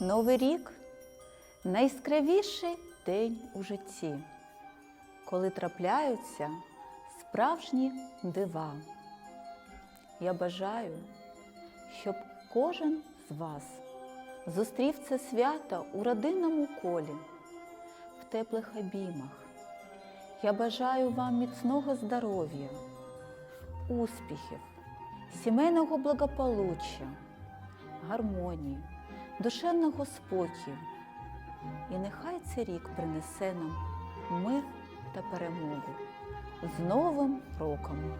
Новий рік найяскравіший день у житті, коли трапляються справжні дива. Я бажаю, щоб кожен з вас зустрів це свято у родинному колі, в теплих обіймах. Я бажаю вам міцного здоров'я, успіхів, сімейного благополуччя, гармонії, душевного спокою. І нехай цей рік принесе нам мир та перемогу з Новим роком!